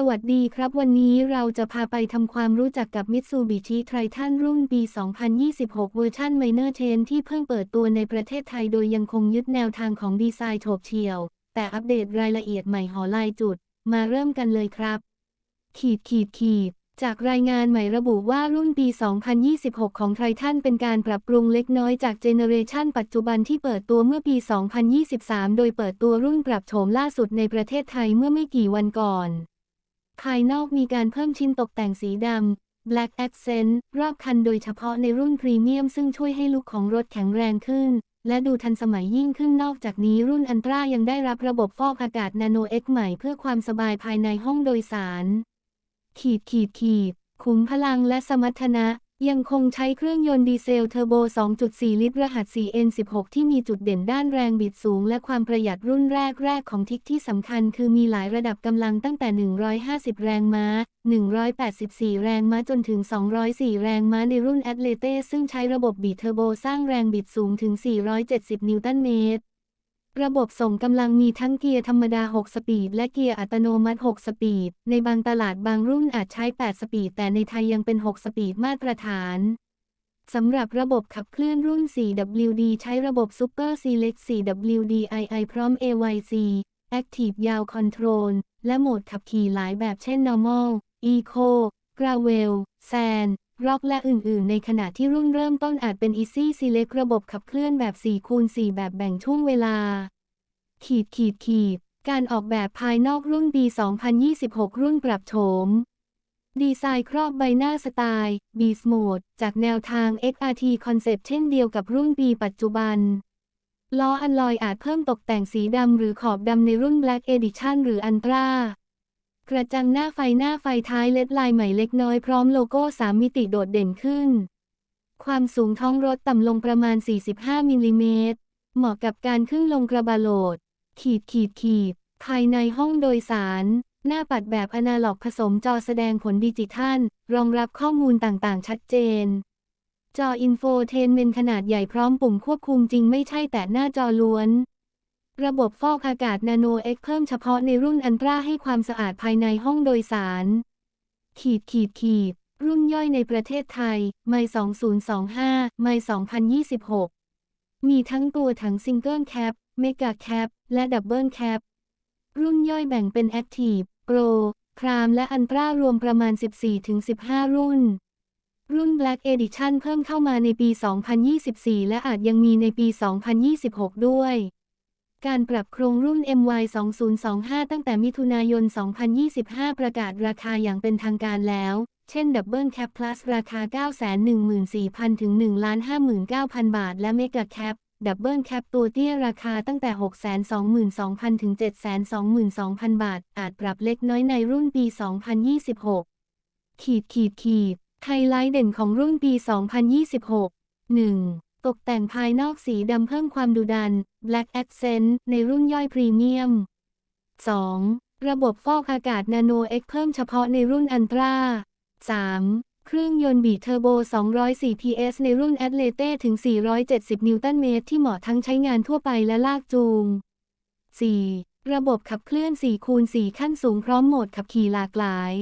สวัสดีครับวันนี้เราจะพาไปทำความรู้จักกับ Mitsubishi Triton รุ่นปี 2026 เวอร์ชัน Minor 10ที่เพิ่งเปิดตัวในประเทศไทยโดยยังคงยึดแนวทางของดีไซน์โฉบเฉี่ยว แต่อัปเดตรายละเอียดใหม่หอลายจุด มาเริ่มกันเลยครับ ขีดขีดขีดจากรายงานใหม่ระบุว่ารุ่นปี 2026 ของไททันเป็นการปรับปรุงเล็กน้อยจากเจเนเรชันปัจจุบันที่เปิดตัวเมื่อปี 2023 โดยเปิดตัวรุ่นปรับโฉมล่าสุดในประเทศไทยเมื่อไม่กี่วันก่อน ภายนอกมีการเพิ่มชิ้นตกแต่งสีดำ Black Accent รอบคันโดยเฉพาะในรุ่นพรีเมียมซึ่งช่วยให้ลุคของรถแข็งแรงขึ้น และดูทันสมัยยิ่งขึ้นนอกจากนี้รุ่นอันตรายังได้รับระบบฟอกอากาศ Nano X ใหม่เพื่อความสบายภายในห้องโดยสาร ขีดขีดขีด ขุมพลังและสมรรถนะ ยังคงใช้เครื่องยนต์ดีเซลเทอร์โบ 2.4 ลิตร รหัส 4N16 ที่มีจุดเด่นด้านแรงบิดสูง และความประหยัดรุ่นแรกๆของทิกที่สำคัญคือมีหลายระดับกำลังตั้งแต่ 150 แรงม้า 184 แรงม้าจนถึง 204 แรงม้าในรุ่น a t l e t e ซึ่งใช้ระบบบีทเทอร์โบสร้างแรงบิดสูงถึง 470 นิวตันเมตร ระบบส่งกำลังมีทั้งเกียร์ธรรมดา 6 สปีด และเกียร์อัตโนมัติ 6 สปีด ในบางตลาดบางรุ่นอาจใช้ 8 สปีด แต่ในไทยยังเป็น 6 สปีดมาตรฐาน สำหรับระบบขับเคลื่อนรุ่น 4WD ใช้ระบบ Super Select 4WD-II พร้อม AYC Active ยาว Control และโหมดขับขี่หลายแบบเช่น Normal Eco Gravel Sand Rock และอื่นๆ ในขณะที่รุ่นเริ่มต้นอาจเป็น Easy Select ระบบขับเคลื่อนแบบ4คูณ4แบบแบ่งช่วงเวลา ขีดขีดขีด การออกแบบภายนอกรุ่นปี 2026 รุ่นปรับโฉม ดีไซน์ครอบใบหน้าสไตล์ Beast Mode จากแนวทาง XRT Concept เช่นเดียวกับรุ่นปีปัจจุบันล้ออันลอยอาจเพิ่มตกแต่งสีดำหรือขอบดำในรุ่น Black Edition หรือ Ultra กระจังหน้าไฟหน้าไฟท้ายเลดลายใหม่เล็กน้อยพร้อมโลโก้ 3 มิติโดดเด่นขึ้น ความสูงท้องรถต่ำลงประมาณ 45 มิลลิเมตร เหมาะกับการขึ้นลงกระบะโหลด ขีดขีดขีด ภายในห้องโดยสาร หน้าปัดแบบอนาล็อกผสมจอแสดงผลดิจิทัล รองรับข้อมูลต่างๆ ชัดเจน จออินโฟเทนเมนขนาดใหญ่พร้อมปุ่มควบคุมจริงไม่ใช่แต่หน้าจอล้วน ระบบฟอกอากาศ Nano X เพิ่มเฉพาะในรุ่นอันตราให้ความสะอาดภายในห้องโดยสาร ขีดขีดขีด รุ่นย่อยในประเทศไทย ไม2025 ไม2026 มีทั้งตัวถังซิงเกิลแคป เมกะแคป และดับเบิลแคป รุ่นย่อยแบ่งเป็น Active Pro พรามและอันตรารวมประมาณ 14-15 รุ่น รุ่น Black Edition เพิ่มเข้ามาในปี 2024 และอาจยังมีในปี 2026 ด้วย การปรับโครงรุ่น MY 2025 ตั้งแต่มิถุนายน 2025 ประกาศราคาอย่างเป็นทางการแล้ว เช่น Double Cap Plus ราคา 914,000 ถึง 1,59,000 บาท และ Mega Cap ดับเบิลแคปตัวเตี้ยราคาตั้งแต่ 622,000 ถึง 722,000 บาท อาจปรับเล็กน้อยในรุ่นปี 2026 ขีดขีดขีดไฮไลท์เด่นของรุ่นปี 2026 1. ตกแต่งภายนอกสีดำเพิ่มความดุดัน Black Accent ในรุ่นย่อยพรีเมียม 2. ระบบฟอกอากาศ Nano X เพิ่มเฉพาะในรุ่นอันตรา 3. เครื่องยนต์บีเทอร์โบ 204 PS ในรุ่น a t l e t e ถึง 470 นิวตันเมตร ที่เหมาะทั้งใช้งานทั่วไปและลากจูง 4. ระบบขับเคลื่อน4คูณ4ขั้นสูงพร้อมโหมดขับขี่หลากหลาย